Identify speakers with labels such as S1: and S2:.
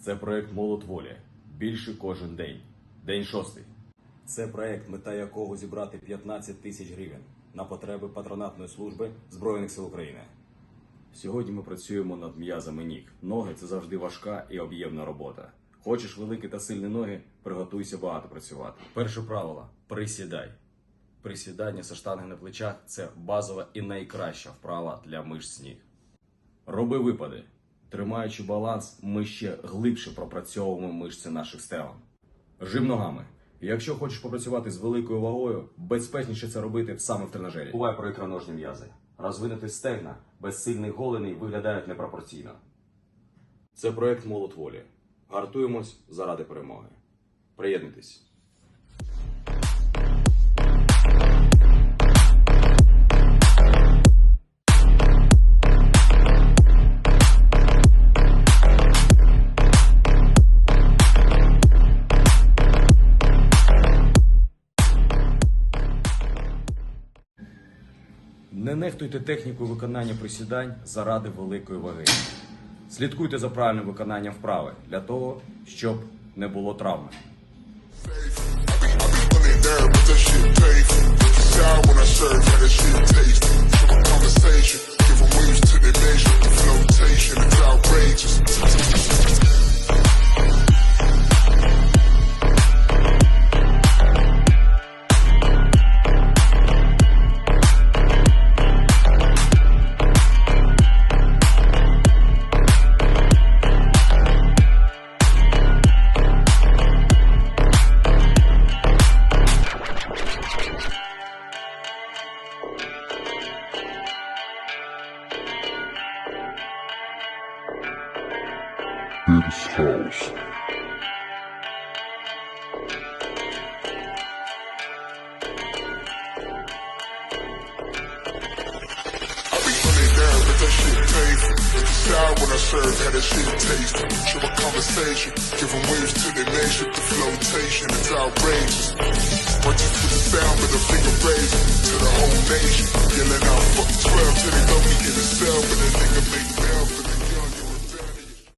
S1: Це проект Молот волі. Більше кожен день. День шостий. Це проект, мета якого зібрати 15 тисяч гривень на потреби патронатної служби Збройних сил України. Сьогодні ми працюємо над м'язами ніг. Ноги це завжди важка і об'ємна робота. Хочеш великі та сильні ноги, приготуйся багато працювати. Перше правило присідай. Присідання со штанги на плечах це базова і найкраща вправа для мишць ніг. Роби випади. Тримаючи баланс, ми ще глибше пропрацьовуємо мишці наших стегон. Жим ногами. Якщо хочеш попрацювати з великою вагою, безпечніше це робити саме в тренажері. Буває про ікроножні м'язи. Розвинути стегна без сильних голеней виглядають непропорційно. Це проект Молот волі. Гартуємось заради перемоги. Приєднуйтесь. Не нехтуйте технікою виконання присідань заради великої ваги. Слідкуйте за правильним виконанням вправи для того, щоб не було травми.
S2: Funny there, but that painful. It's sour when I serve, how that shit taste. Show a conversation, give 'em waves to the nation. The flotation, it's outrageous. Marches with the sound of the finger raised to the whole nation. Yelling out,